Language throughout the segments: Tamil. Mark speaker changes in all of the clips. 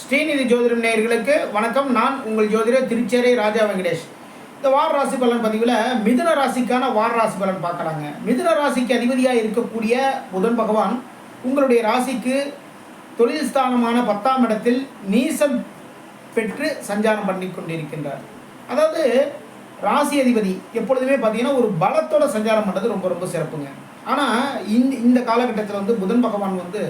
Speaker 1: ஸ்ரீநிதி ஜோதிடம் நேயர்களுக்கு வணக்கம். நான் உங்கள் ஜோதிடர் திருச்சேரை ராஜா வெங்கடேஷ். இந்த வார ராசி பலன் பதிவில் மிதுன ராசிக்கான வார ராசி பலன் பார்க்கலாங்க. மிதுன ராசிக்கு அதிபதியாக இருக்கக்கூடிய புதன் பகவான் உங்களுடைய ராசிக்கு தொழில் ஸ்தானமான பத்தாம் இடத்தில் நீசம் பெற்று சஞ்சாரம் பண்ணி கொண்டிருக்கின்றார். அதாவது ராசி அதிபதி எப்பொழுதுமே பார்த்தீங்கன்னா ஒரு பலத்தோட சஞ்சாரம் பண்ணுறது ரொம்ப ரொம்ப சிறப்புங்க. ஆனால் இந்த இந்த காலகட்டத்தில் வந்து புதன் பகவான் வந்து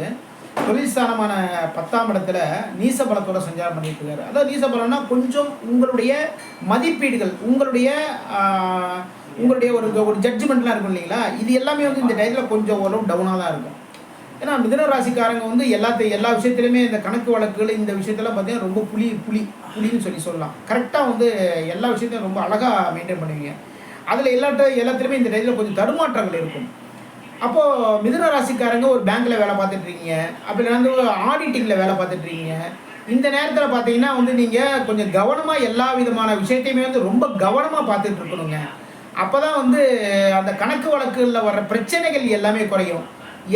Speaker 1: தொழில்ஸ்தானமான பத்தாம் இடத்துல நீசபலத்தோட சஞ்சாரம் பண்ணிட்டு இருக்காரு. அதாவது நீசபலம்னா கொஞ்சம் உங்களுடைய மதிப்பீடுகள் உங்களுடைய உங்களுடைய ஒரு ஒரு ஜட்ஜ்மெண்ட்லாம் இருக்கும் இல்லைங்களா? இது எல்லாமே வந்து இந்த டயத்தில் கொஞ்சம் ஓரளவு டவுனாக தான் இருக்கும். ஏன்னா மிதன ராசிக்காரங்க வந்து எல்லாத்தையும் எல்லா விஷயத்துலையுமே இந்த கணக்கு வழக்குகள் இந்த விஷயத்தெல்லாம் பார்த்தீங்கன்னா ரொம்ப புலி புலி புலின்னு சொல்லி சொல்லலாம். கரெக்டாக வந்து எல்லா விஷயத்தையும் ரொம்ப அழகாக மெயின்டைன் பண்ணுவீங்க. அதில் எல்லாட்ட எல்லாத்துலேயுமே இந்த டயத்தில் கொஞ்சம் தடுமாற்றங்கள் இருக்கும். அப்போது மிதுன ராசிக்காரங்க ஒரு பேங்க்கில் வேலை பார்த்துட்டு இருக்கீங்க. அப்படி வந்து ஒரு ஆடிட்டிங்கில் வேலை பார்த்துட்டு இருக்கீங்க. இந்த நேரத்தில் பார்த்தீங்கன்னா வந்து நீங்கள் கொஞ்சம் கவனமாக எல்லா விதமான விஷயத்தையுமே வந்து ரொம்ப கவனமாக பார்த்துட்டு இருக்கணுங்க. அப்போ தான் வந்து அந்த கணக்கு வழக்குகளில் வர்ற பிரச்சனைகள் எல்லாமே குறையும்.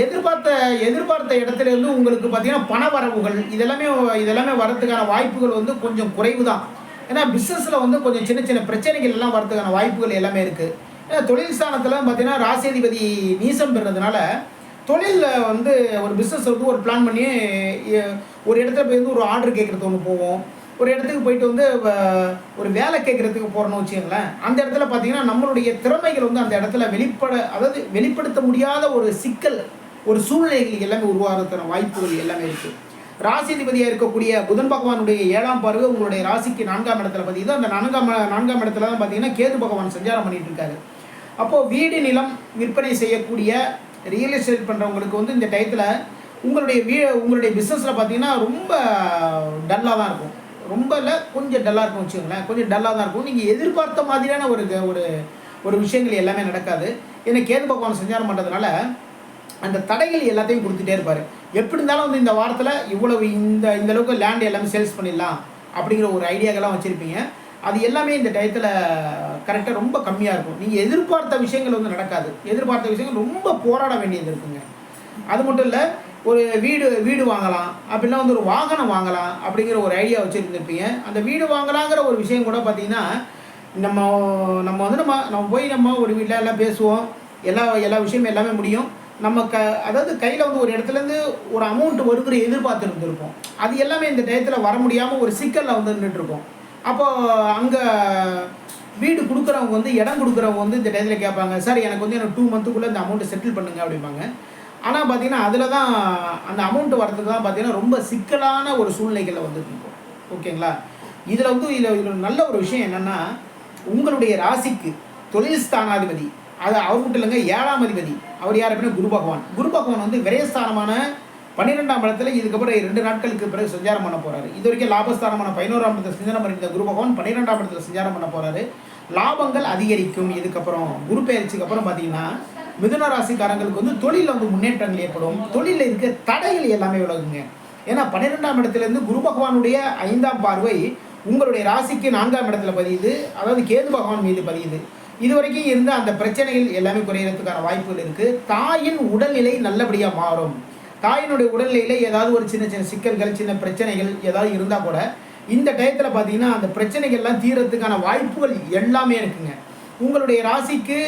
Speaker 1: எதிர்பார்த்த எதிர்பார்த்த இடத்துல இருந்து உங்களுக்கு பார்த்தீங்கன்னா பண வரவுகள் இதெல்லாமே இதெல்லாமே வர்றதுக்கான வாய்ப்புகள் வந்து கொஞ்சம் குறைவு தான் ஏன்னா பிஸ்னஸில் வந்து கொஞ்சம் சின்ன சின்ன பிரச்சனைகள் எல்லாம் வரதுக்கான வாய்ப்புகள் எல்லாமே இருக்குது தொழில் ஸ்தானத்தில் பார்த்தீங்கன்னா ராசியதிபதி நீசம் பெறதுனால தொழிலில் வந்து ஒரு பிஸ்னஸ் வந்து ஒரு பிளான் பண்ணி ஒரு இடத்துல போய் வந்து ஒரு ஆர்டர் கேட்குறது ஒன்று போவோம். ஒரு இடத்துக்கு போயிட்டு வந்து ஒரு வேலை கேட்குறதுக்கு போகிறோன்னு வச்சுக்கோங்களேன். அந்த இடத்துல பார்த்தீங்கன்னா நம்மளுடைய திறமைகள் வந்து அந்த இடத்துல வெளிப்பட அதாவது வெளிப்படுத்த முடியாத ஒரு சிக்கல் ஒரு சூழ்நிலைகள் எல்லாமே உருவாகிறதுக்கான வாய்ப்புகள் எல்லாமே இருக்குது ராசிதிபதியாக இருக்கக்கூடிய புதன் பகவானுடைய ஏழாம் பார்வை உங்களுடைய ராசிக்கு நான்காம் இடத்துல பார்த்தீங்கன்னா அந்த நான்காம் நான்காம் இடத்துல தான் பார்த்தீங்கன்னா கேது பகவான் சஞ்சாரம் பண்ணிட்டு இருக்காரு. அப்போது வீடு நிலம் விற்பனை செய்யக்கூடிய ரியல் எஸ்டேட் பண்ணுறவங்களுக்கு வந்து இந்த டயத்தில் உங்களுடைய வீ உங்களுடைய பிஸ்னஸில் பார்த்தீங்கன்னா ரொம்ப டல்லாக தான் இருக்கும். ரொம்ப இல்லை கொஞ்சம் டல்லாக இருக்கும் வச்சுக்கோங்களேன். கொஞ்சம் டல்லாக தான் இருக்கும். நீங்கள் எதிர்பார்த்த மாதிரியான ஒரு ஒரு ஒரு விஷயங்கள் எல்லாமே நடக்காது. ஏன்னா கேது பகவான் சஞ்சாரம் பண்ணுறதுனால அந்த தடைகள் எல்லாத்தையும் கொடுத்துட்டே இருப்பார். எப்படி இருந்தாலும் வந்து இந்த வாரத்தில் இவ்வளவு இந்த இந்த அளவுக்கு லேண்ட் எல்லாமே சேல்ஸ் பண்ணிடலாம் அப்படிங்கிற ஒரு ஐடியாக்கெல்லாம் வச்சுருப்பீங்க. அது எல்லாமே இந்த டயத்தில் கரெக்டாக ரொம்ப கம்மியாக இருக்கும். நீங்கள் எதிர்பார்த்த விஷயங்கள் வந்து நடக்காது. எதிர்பார்த்த விஷயங்கள் ரொம்ப போராட வேண்டியது இருக்குங்க. அது மட்டும் இல்லை ஒரு வீடு வீடு வாங்கலாம். அப்படின்னா வந்து ஒரு வாகனம் வாங்கலாம் அப்படிங்கிற ஒரு ஐடியா வச்சுருந்துருப்பீங்க. அந்த வீடு வாங்கலாங்கிற ஒரு விஷயம் கூட பார்த்திங்கன்னா நம்ம நம்ம வந்து நம்ம நம்ம போய் நம்ம ஒரு வீட்டில் எல்லாம் பேசுவோம். எல்லா எல்லா விஷயமும் எல்லாமே முடியும். நம்ம க அதாவது கையில் வந்து ஒரு இடத்துலேருந்து ஒரு அமௌண்ட் வருங்கிற எதிர்பார்த்துருந்துருப்போம். அது எல்லாமே இந்த டயத்தில் வர முடியாமல் ஒரு சிக்கலில் வந்து நின்றுட்டுருப்போம் அப்போ அங்கே வீடு கொடுக்குறவங்க வந்து இடம் கொடுக்குறவங்க வந்து இந்த டயத்தில் கேட்பாங்க சார் எனக்கு வந்து எனக்கு டூ மந்த்துக்குள்ளே இந்த அமௌண்ட்டை செட்டில் பண்ணுங்க அப்படிம்பாங்க. ஆனால் பார்த்தீங்கன்னா அதில் தான் அந்த அமௌண்ட் வரதுக்கு தான் பார்த்தீங்கன்னா ரொம்ப சிக்கலான ஒரு சூழ்நிலைகளில் வந்துட்டு ஓகேங்களா? இதில் வந்து இதில் இதில் நல்ல ஒரு விஷயம் என்னென்னா உங்களுடைய ராசிக்கு தொழில் ஸ்தானாதிபதி அது அவர் மட்டும் இல்லைங்க ஏழாம் அதிபதி அவர் யார் அப்படின்னா குரு பகவான். குரு பகவான் வந்து விரயஸ்தானமான பன்னிரெண்டாம் இடத்துல இதுக்கப்புறம் ரெண்டு நாட்களுக்கு பிறகு சஞ்சாரம் பண்ண போகிறாரு இது வரைக்கும் லாபஸ்தானமான பதினோராம் இடத்துல சஞ்சாரம் பண்ணியிருந்த குரு பகவான் பன்னிரெண்டாம் இடத்துல சஞ்சாரம் பண்ண போறாரு. லாபங்கள் அதிகரிக்கும். இதுக்கப்புறம் குரு பயிற்சிக்கு அப்புறம் பார்த்தீங்கன்னா மிதுன ராசிக்காரங்களுக்கு வந்து தொழிலில் வந்து முன்னேற்றங்கள் ஏற்படும். தொழிலில் இருக்க தடைகள் எல்லாமே விலகுங்க. ஏன்னா பன்னிரெண்டாம் இடத்துலேருந்து குரு பகவானுடைய ஐந்தாம் பார்வை உங்களுடைய ராசிக்கு நான்காம் இடத்துல பதியுது. அதாவது கேது பகவான் மீது பதியுது. இது வரைக்கும் இருந்த அந்த பிரச்சனைகள் எல்லாமே குறையிறதுக்கான வாய்ப்புகள் இருக்குது தாயின் உடல்நிலை நல்லபடியாக மாறும். தாயினுடைய உடல்நிலையில் ஏதாவது ஒரு சின்ன சின்ன சிக்கல்கள் சின்ன பிரச்சனைகள் ஏதாவது இருந்தால் கூட இந்த டயத்தில் பார்த்தீங்கன்னா அந்த பிரச்சனைகள்லாம் தீரத்துக்கான வாய்ப்புகள் எல்லாமே இருக்குங்க. உங்களுடைய ராசிக்கு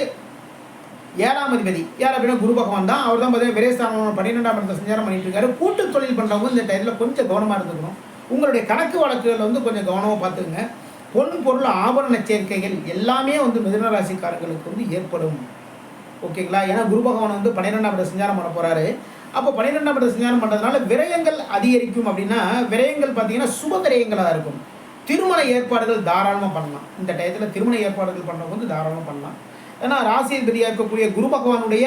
Speaker 1: ஏழாம் அதிபதி. யார் அப்படின்னா குரு பகவான் தான். அவர் தான் பார்த்தீங்கன்னா விரயஸ்தானம் பன்னிரெண்டாம் இடத்துல சஞ்சாரம் பண்ணிட்டு இருக்காரு. கூட்டு தொழில் பண்ணுறவங்க இந்த டயத்தில் கொஞ்சம் கவனமாக இருந்துக்கணும். உங்களுடைய கணக்கு வழக்குகள் வந்து கொஞ்சம் கவனமாக பார்த்துக்குங்க பொன் பொருள் ஆபரண சேர்க்கைகள் எல்லாமே வந்து மிதனராசிக்காரர்களுக்கு வந்து ஏற்படும். ஓகேங்களா? ஏன்னா குரு பகவான் வந்து பன்னிரெண்டாம் இடத்துல சஞ்சாரம் பண்ண போகிறாரு அப்போ பன்னிரெண்டாம் இடத்துல சஞ்சாரம் பண்ணுறதுனால விரயங்கள் அதிகரிக்கும் அப்படின்னா விரயங்கள் பார்த்தீங்கன்னா சுப விரயங்களாக இருக்கும். திருமண ஏற்பாடுகள் தாராளமாக பண்ணலாம். இந்த டயத்தில் திருமண ஏற்பாடுகள் பண்ணுறவங்க வந்து தாராளமாக பண்ணலாம். ஏன்னா ராசிபதியாக இருக்கக்கூடிய குரு பகவானுடைய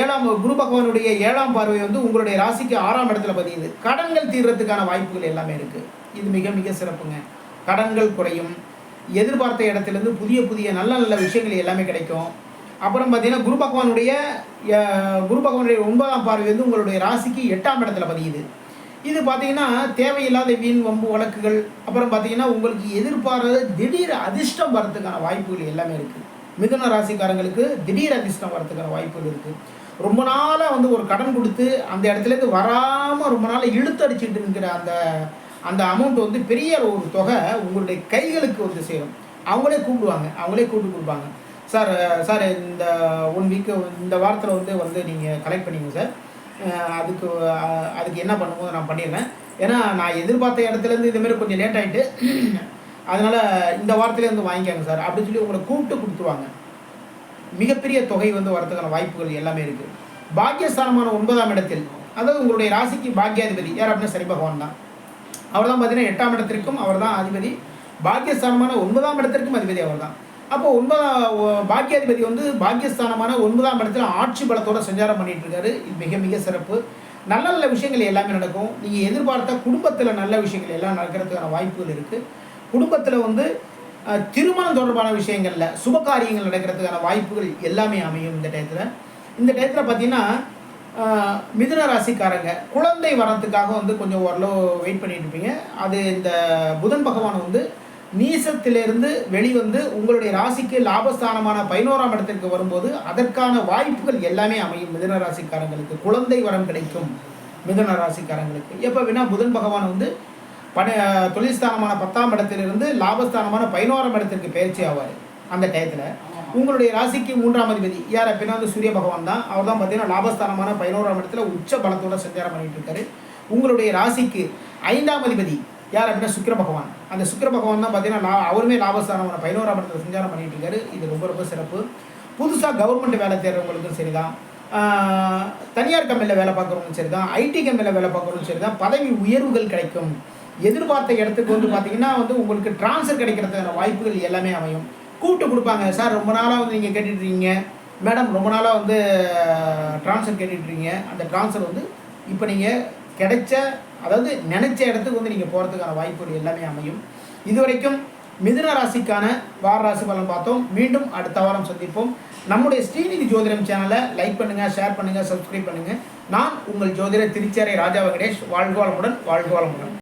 Speaker 1: ஏழாம் குரு பகவானுடைய ஏழாம் பார்வை வந்து உங்களுடைய ராசிக்கு ஆறாம் இடத்துல பதியுது. கடன்கள் தீர்றதுக்கான வாய்ப்புகள் எல்லாமே இருக்குது இது மிக மிக சிறப்புங்க. கடன்கள் குறையும். எதிர்பார்த்த இடத்துலேருந்து புதிய புதிய நல்ல நல்ல விஷயங்கள் எல்லாமே கிடைக்கும். அப்புறம் பார்த்தீங்கன்னா குரு பகவானுடைய குரு பகவானுடைய ஒன்பதாம் பார்வை வந்து உங்களுடைய ராசிக்கு எட்டாம் இடத்துல பதியுது. இது பார்த்தீங்கன்னா தேவையில்லாத வீண் வம்பு வழக்குகள் அப்புறம் பார்த்தீங்கன்னா உங்களுக்கு எதிர்பாராத திடீர் அதிர்ஷ்டம் வரத்துக்கான வாய்ப்புகள் எல்லாமே இருக்குது மிதுன ராசிக்காரங்களுக்கு திடீர் அதிர்ஷ்டம் வரதுக்கான வாய்ப்புகள் இருக்குது ரொம்ப நாளாக வந்து ஒரு கடன் கொடுத்து அந்த இடத்துலேருந்து வராமல் ரொம்ப நாளாக இழுத்தடிச்சுட்டு இருக்கிற அந்த அந்த அமௌண்ட் வந்து பெரிய ஒரு தொகை உங்களுடைய கைகளுக்கு வந்து சேரும். அவங்களே கூப்பிடுவாங்க அவங்களே கூப்பிட்டு கொடுப்பாங்க. சார் சார் இந்த ஒன் வீக்கு இந்த வாரத்தில் வந்து வந்து நீங்கள் கலெக்ட் பண்ணிங்க சார். அதுக்கு அதுக்கு என்ன பண்ணுமோ நான் பண்ணிடுறேன். ஏன்னா நான் எதிர்பார்த்த இடத்துலேருந்து இதுமாரி கொஞ்சம் லேட் ஆகிட்டு அதனால் இந்த வாரத்திலே வந்து வாங்கிக்காங்க சார். அப்படின்னு சொல்லி உங்களை கூப்பிட்டு கொடுத்துருவாங்க. மிகப்பெரிய தொகை வந்து வரதுக்கான வாய்ப்புகள் எல்லாமே இருக்குது பாக்கியஸ்தானமான ஒன்பதாம் இடத்தில் அதாவது உங்களுடைய ராசிக்கு பாக்கியாதிபதி யார் அப்படின்னா சரி பகவான் தான். அவர் தான் பார்த்தீங்கன்னா எட்டாம் இடத்திற்கும் அவர் தான் அதிபதி. பாக்கியஸ்தானமான ஒன்பதாம் இடத்திற்கும் அதிபதி அவர் தான் அப்போ ஒன்பதாம் பாக்கியாதிபதி வந்து பாக்கியஸ்தானமான ஒன்பதாம் இடத்துல ஆட்சி பலத்தோட சஞ்சாரம் பண்ணிட்டு இருக்காரு இது மிக மிக சிறப்பு. நல்ல நல்ல விஷயங்கள் எல்லாமே நடக்கும். நீங்கள் எதிர்பார்த்த குடும்பத்தில் நல்ல விஷயங்கள் எல்லாம் நடக்கிறதுக்கான வாய்ப்புகள் இருக்குது குடும்பத்தில் வந்து திருமணம் தொடர்பான விஷயங்களில் சுப காரியங்கள் நடக்கிறதுக்கான வாய்ப்புகள் எல்லாமே அமையும் இந்த டயத்தில். இந்த டயத்தில் பார்த்தீங்கன்னா மிதுன ராசிக்காரங்க குழந்தை வரத்துக்காக வந்து கொஞ்சம் ஓரளவு வெயிட் பண்ணிட்டு இருப்பீங்க அது இந்த புதன் பகவான் வந்து நீசத்திலிருந்து வெளிவந்து உங்களுடைய ராசிக்கு லாபஸ்தானமான பதினோராம் இடத்திற்கு வரும்போது அதற்கான வாய்ப்புகள் எல்லாமே அமையும். மிதன ராசிக்காரங்களுக்கு குழந்தை வரம் கிடைக்கும். மிதுன ராசிக்காரங்களுக்கு. எப்போ வேணா புதன் பகவான் வந்து பண தொழில்ஸ்தானமான பத்தாம் இடத்திலிருந்து லாபஸ்தானமான பதினோராம் இடத்திற்கு பயிற்சி ஆவார். அந்த டயத்தில் உங்களுடைய ராசிக்கு மூன்றாம் அதிபதி. யார் அப்படின்னா வந்து சூரிய பகவான் தான். அவர் தான் பார்த்தீங்கன்னா லாபஸ்தானமான பதினோராம் இடத்துல உச்ச பலத்தோட சஞ்சாரம் பண்ணிட்டு இருக்காரு. உங்களுடைய ராசிக்கு ஐந்தாம் அதிபதி. யார் அப்படின்னா சுக்கிர பகவான். அந்த சுக்கிர பகவான் தான் பார்த்தீங்கன்னா லா அவருமே லாபஸ்தானமான பதினோராம் இடத்துல சஞ்சாரம் பண்ணிட்டு இருக்காரு. இது ரொம்ப ரொம்ப சிறப்பு. புதுசாக கவர்மெண்ட் வேலை தேடுறவங்களுக்கும் சரி தான் தனியார் கம்பெனியில் வேலை பார்க்குறவங்களும் சரி தான் ஐடி கம்பெனியில் வேலை பார்க்குறவங்களும் சரி தான் பதவி உயர்வுகள் கிடைக்கும். எதிர்பார்த்த இடத்துக்கு வந்து பார்த்தீங்கன்னா வந்து உங்களுக்கு ட்ரான்ஸ்ஃபர் கிடைக்கிறதுக்கான வாய்ப்புகள் எல்லாமே அமையும். கூப்பிட்டு கொடுப்பாங்க. சார் ரொம்ப நாளாக வந்து நீங்கள் கேட்டுட்ருக்கீங்க மேடம் ரொம்ப நாளாக வந்து ட்ரான்ஸ்ஃபர் கேட்டுட்ருக்கீங்க அந்த ட்ரான்ஸ்ஃபர் வந்து இப்போ நீங்கள் கிடைச்ச அதாவது நினைச்ச இடத்துக்கு வந்து நீங்கள் போகிறதுக்கான வாய்ப்புகள் எல்லாமே அமையும். இது வரைக்கும் மிதுன ராசிக்கான வார ராசி பலன் பார்த்தோம். மீண்டும் அடுத்த வாரம் சந்திப்போம். நம்முடைய ஸ்ரீநிதி ஜோதிடம் சேனலை லைக் பண்ணுங்கள் ஷேர் பண்ணுங்கள் சப்ஸ்கிரைப் பண்ணுங்கள் நான் உங்கள் ஜோதிடர் திருச்சேரை ராஜா வெங்கடேஷ். வாழ்க வளமுடன் வாழ்க வளமுடன்.